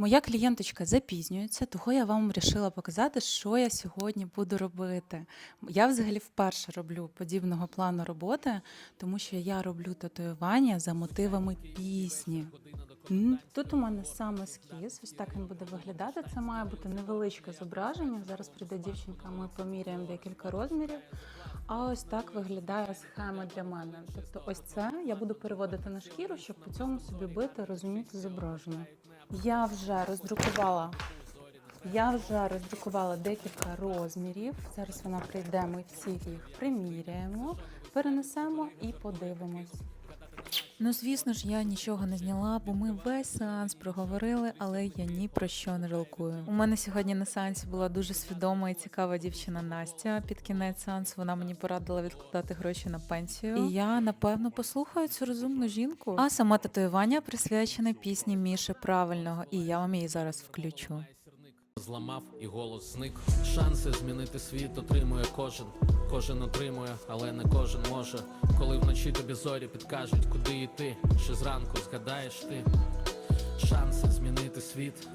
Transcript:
Моя клієнточка запізнюється, того я вам вирішила показати, що я сьогодні буду робити. Я взагалі вперше роблю подібного плану роботи, тому що я роблю татуювання за мотивами пісні. Тут у мене сам ескіз, ось так він буде виглядати. Це має бути невеличке зображення. Зараз прийде дівчинка, ми поміряємо декілька розмірів. А ось так виглядає схема для мене. Тобто, ось це я буду переводити на шкіру, щоб по цьому собі бити, розуміти зображення. Я вже роздрукувала. Я вже роздрукувала декілька розмірів. Зараз вона прийде, ми всі їх приміряємо, перенесемо і подивимось. Ну, звісно ж, я нічого не зняла, бо ми весь сеанс проговорили, але я ні про що не жалкую. У мене сьогодні на сеансі була дуже свідома і цікава дівчина Настя. Під кінець сеансу вона мені порадила відкладати гроші на пенсію. І я напевно послухаю цю розумну жінку. А саме татуювання присвячене пісні Міші правильного, і я вам її зараз включу. Зламав і голос зник. Шанси змінити світ отримує кожен. Кожен отримує, але не кожен може. Коли вночі тобі зорі підкажуть, куди йти. Ще зранку згадаєш ти. Шанси змінити світ